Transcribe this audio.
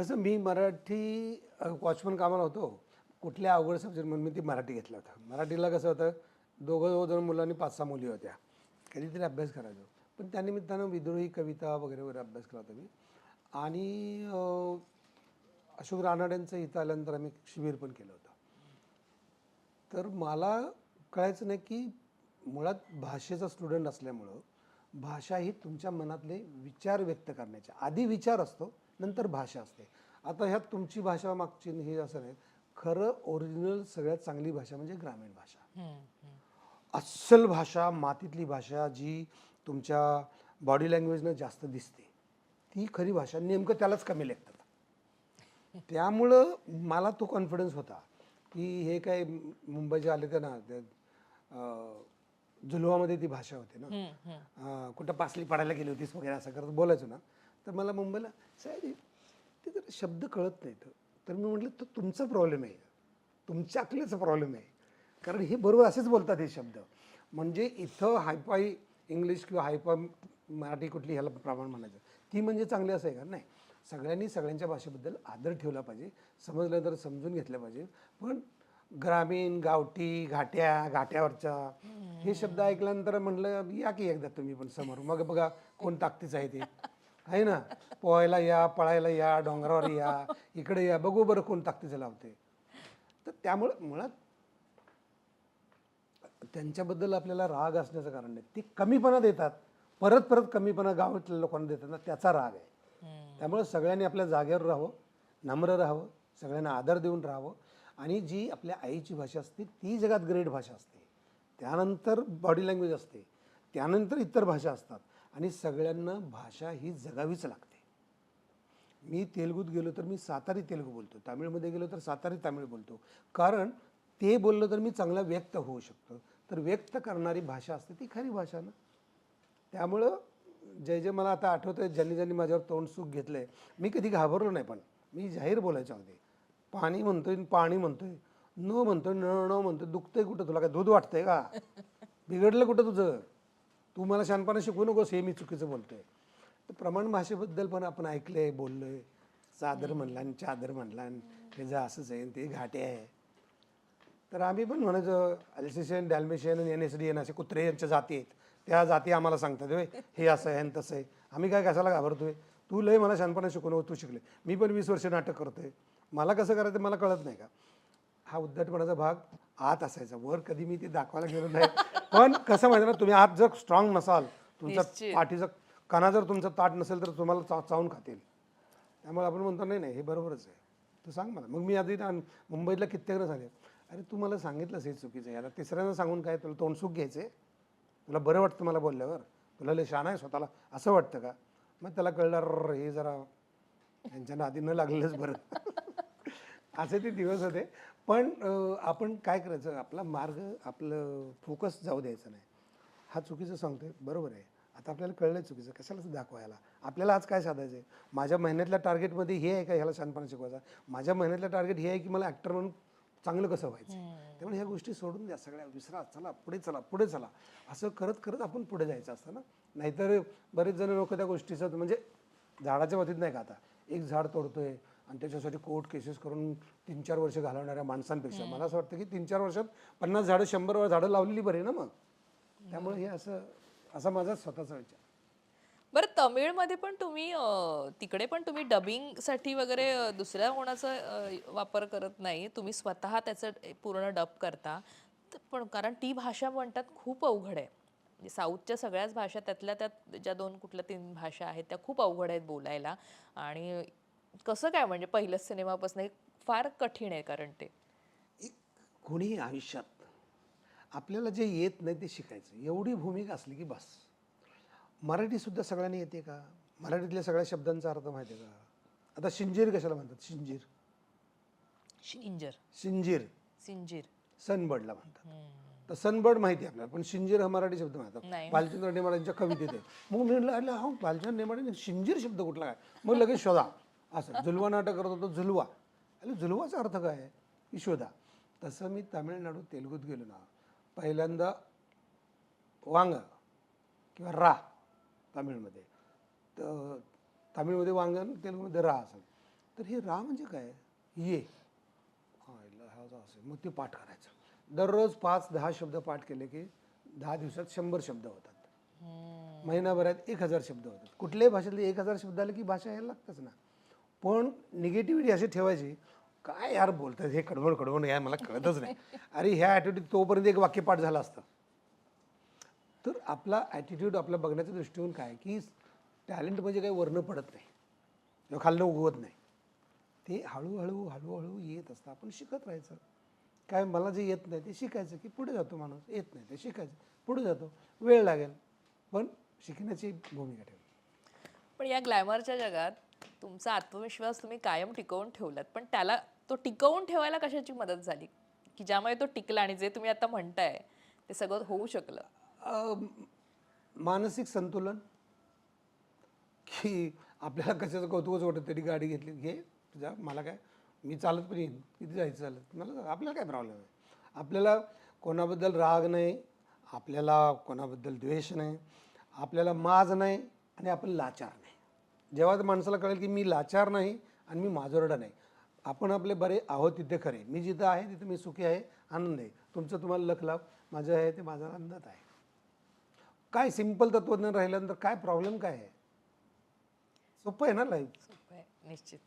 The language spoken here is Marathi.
कसं मी मराठी वॉचमन कामाला होतो. कुठल्या अवघड सब्जेक्ट म्हणून मी ती मराठी घेतलं होतं. मराठीला कसं होतं दोघं जण मुलांनी पाच सहा मुली होत्या. कधीतरी अभ्यास करायचो. पण त्यानिमित्तानं विद्रोही कविता वगैरे वगैरे अभ्यास केला होता मी. आणि अशोक रानाड्यांचं इथं आल्यानंतर आम्ही शिबिर पण केलं होतं. तर मला कळायचं नाही की मुळात भाषेचा स्टुडंट असल्यामुळं भाषा ही तुमच्या मनातले विचार व्यक्त करण्याच्या आधी विचार असतो नंतर भाषा असते. आता ह्यात तुमची भाषा मागची हे असं नाही. खरं ओरिजिनल सगळ्यात चांगली भाषा म्हणजे ग्रामीण भाषा. अस्सल भाषा मातीतली भाषा जी तुमच्या बॉडी लँग्वेजनं जास्त दिसते ती खरी भाषा नेमकं त्यालाच कमी लेखतात. त्यामुळं मला तो कॉन्फिडन्स होता की हे काय मुंबईचे आले ते ना जुलवामध्ये ती भाषा होती ना. कुठं पासली पडायला गेली होतीस वगैरे असं करत बोलायचो ना. तर मला मुंबईला साहेब ते जर शब्द कळत नाहीत तर. मी म्हटलं तर तुमचा प्रॉब्लेम आहे. तुमच्या अकलेचा प्रॉब्लेम आहे. कारण हे बरोबर असेच बोलतात हे शब्द. म्हणजे इथं हायफाय इंग्लिश किंवा हायफाय मराठी कुठली ह्याला प्रमाण म्हणायचं. ती म्हणजे चांगली असं आहे का? नाही. सगळ्यांनी सगळ्यांच्या भाषेबद्दल आदर ठेवला पाहिजे. समजलं तर समजून घेतलं पाहिजे. पण ग्रामीण गावठी घाट्या घाट्यावरच्या हे शब्द ऐकल्यानंतर म्हणलं या की एकदा तुम्ही पण समोर. मग बघा कोण ताकदीच आहे ते. आहे ना? पोहायला या पळायला या डोंगरावर या इकडे या बघू बरं कोण ताकदीचं लावते. तर त्यामुळं मुळात त्यांच्याबद्दल आपल्याला राग असण्याचं कारण नाही. ते कमीपणा देतात. परत परत कमीपणा गावातल्या लोकांना देतात. ना त्याचा राग आहे. त्यामुळे सगळ्यांनी आपल्या जागेवर राहावं नम्र राहावं सगळ्यांना आदर देऊन राहावं. आणि जी आपल्या आईची भाषा असते ती जगात ग्रेट भाषा असते. त्यानंतर बॉडी लँग्वेज असते. त्यानंतर इतर भाषा असतात. आणि सगळ्यांना भाषा ही जगावीच लागते. मी तेलुगूत गेलो तर मी सातारी तेलुगू बोलतो. तामिळमध्ये गेलो तर सातारी तामिळ बोलतो. कारण ते बोललं तर मी चांगला व्यक्त होऊ शकतो. तर व्यक्त करणारी भाषा असते ती खरी भाषा ना. त्यामुळं जे जे मला आता आठवतं आहे ज्यांनी ज्यांनी माझ्यावर तोंडसुख घेतलं आहे मी कधी घाबरलो नाही पण मी जाहीर बोलायच्या अगदी. पाणी म्हणतोय आणि पाणी म्हणतोय. न म्हणतोय न न म्हणतोय. दुखतंय कुठं? तुला काय दूध वाटतंय का? बिघडलं कुठं तुझं? तू मला शहाणपणा शिकवू नकोस हे मी चुकीचं बोलतोय. तर प्रमाण भाषेबद्दल पण आपण ऐकलंय बोललोय. चादर म्हणला आणि चादर म्हणला आणि हे जर असंच आहे आणि ते घाटे आहे. तर आम्ही पण म्हणायचो Alsatian Dalmatian N S D N असे कुत्रे यांच्या जाती आहेत. त्या जाती आम्हाला सांगतात "होय, हे असं आहे आणि तसं आहे. आम्ही काय कशाला घाबरतोय? तू लय मला शानपणा शिकवून तू शिकले. मी पण वीस वर्ष नाटक करतोय. मला कसं करायचं मला कळत नाही का? हा उद्धटपणाचा भाग आत असायचा. वर कधी मी ते दाखवायला गेलो नाही. पण कसं माहिती ना तुम्ही आत जर स्ट्रॉंग नसाल तुमचा पाठीचा कणा जर तुमचा ताट नसेल तर तुम्हाला चा चावून खातील. त्यामुळे आपण म्हणतो नाही नाही हे बरोबरच आहे. तू सांग मला. मग मी आधी ना मुंबईतल्या कित्येकनं सांगेल अरे तू मला सांगितलंस हे चुकीचं आहे. आता तिसऱ्यांदा सांगून काय तुला तोंडसुख घ्यायचं तुला बरं वाटतं मला बोलल्यावर? तुला लय शान आहे स्वतःला? असं वाटतं का? मग त्याला कळलं "अर्र, हे जरा यांच्या नादी न लागलेलंच बरं. असे ते दिवस होते. पण आपण काय करायचं आपला मार्ग आपलं फोकस जाऊ द्यायचं नाही. हा चुकीचं सांगतोय. बरोबर आहे. आता आपल्याला कळलं चुकीचं. कशाला दाखवायला. आपल्याला आज काय साधायचं आहे? माझ्या महिन्यातल्या टार्गेटमध्ये हे आहे का ह्याला शानपणा शिकवायचा? माझ्या महिन्यातलं टार्गेट हे आहे की मला ॲक्टर म्हणून चांगलं कसं व्हायचं? त्यामुळे ह्या गोष्टी सोडून द्या सगळ्या. विसरा चला पुढे चला पुढे चला. असं करत करत आपण पुढे जायचं असतं ना? नाहीतर बरेच जण लोक त्या गोष्टीचं म्हणजे झाडाच्या बाबतीत नाही का आता? एक झाड तोडतोय आणि त्याच्यासाठी कोर्ट केसेस करून तीन चार वर्ष घालवणाऱ्या माणसांपेक्षा. मला असं वाटतं की तीन चार वर्षात पन्नास झाडं शंभर झाडं लावलेली बरी ना मग? त्यामुळे हे असं असा माझा स्वतःचा विचार. बरं तमिळमध्ये पण तुम्ही तिकडे पण तुम्ही डबिंगसाठी वगैरे दुसऱ्या कोणाचा वापर करत नाही. तुम्ही स्वतः त्याचं पूर्ण डब करता. पण कारण ती भाषा म्हणतात खूप अवघड आहे. म्हणजे साऊथच्या सगळ्याच भाषा त्यातल्या त्यात ज्या दोन कुठल्या तीन भाषा आहेत त्या खूप अवघड आहेत बोलायला. आणि कसं काय म्हणजे पहिल्याच सिनेमापासून फार कठीण आहे कारण ते? एक कोणीही आयुष्यात आपल्याला जे येत नाही ते शिकायचं. एवढी भूमिका असली की बस. मराठीसुद्धा सगळ्यांनी येते का? मराठीतल्या सगळ्या शब्दांचा अर्थ माहिती आहे का? आता शिंजीर कशाला म्हणतात? शिंजीर. शिंजर. शिंजीर. सिंजीर सनबर्डला म्हणतात. तर सनबर्ड माहिती आपल्याला पण शिंजीर हा मराठी शब्द. म्हणतात. बालचंद्र नेमाड्यांच्या कवितेत मग मी म्हटलं अरे हा बालचंद्र नेमाडे शिंजीर शब्द कुठला काय मग लगेच शोधा. असं. जुलवा नाटक करत होतो जुलवा अरे जुलवाचा अर्थ काय आहे? की शोधा तसं मी तामिळनाडू तेलुगूत गेलो ना पहिल्यांदा वांग किंवा रा तामिळमध्ये. तर तामिळमध्ये वांग आणि तेलुगूमध्ये रा असं. तर हे रा म्हणजे काय? ये. हा हा असेल मग ते पाठ करायचं. दररोज पाच दहा शब्द पाठ केले की दहा दिवसात शंभर शब्द होतात. महिनाभरात एक हजार शब्द होतात. कुठल्याही भाषेतले एक हजार शब्द आले की भाषा यायला लागतच ना. पण निगेटिव्हिटी अशी ठेवायची काय यार बोलतात हे कडवण कडवण काय मला कळतच नाही. अरे ह्या ॲटिट्यूड तोपर्यंत एक वाक्य पाठ झालं असतं. तर आपला ॲटिट्यूड आपला बघण्याचा दृष्टिकोन काय की टॅलेंट म्हणजे काही वर्ण पडत नाही. किंवा खाल्लं उगवत नाही. ते हळूहळू हळूहळू येत असतं. आपण शिकत राहायचं. काय मला जे येत नाही ते शिकायचं की पुढे जातो माणूस. येत नाही ते शिकायचं. पुढे जातो. वेळ लागेल. पण शिकण्याची भूमिका ठेव पण या ग्लॅमरच्या जगात तुमचा आत्मविश्वास तुम्ही कायम टिकवून ठेवलात पण त्याला तो टिकवून ठेवायला कशाची मदत झाली? की ज्यामुळे तो टिकला आणि जे तुम्ही आता म्हणताय ते सगळं होऊ शकलं? मानसिक संतुलन? की आपल्याला कशाचं कौतुकच वाटत तरी गाडी घेतली घे तुझ्या मला काय मी चालत पण येईन किती जायचं चालत? मला आपल्याला काय प्रॉब्लेम आहे? आपल्याला कोणाबद्दल राग नाही आपल्याला कोणाबद्दल द्वेष नाही आपल्याला माज नाही आणि आपण लाचार नाही. जेव्हा त्या माणसाला कळेल की मी लाचार नाही आणि मी माजोरडा नाही. आपण आपले बरे आहोत तिथे खरे. मी जिथं आहे तिथे मी सुखी आहे आनंद आहे. तुमचं तुम्हाला लख लाभ. माझं आहे ते माझा आनंदात आहे. काय सिंपल तत्वज्ञान राहिल्यानंतर काय प्रॉब्लेम काय आहे? सोपं आहे ना लाईफ सोपं आहे, निश्चित.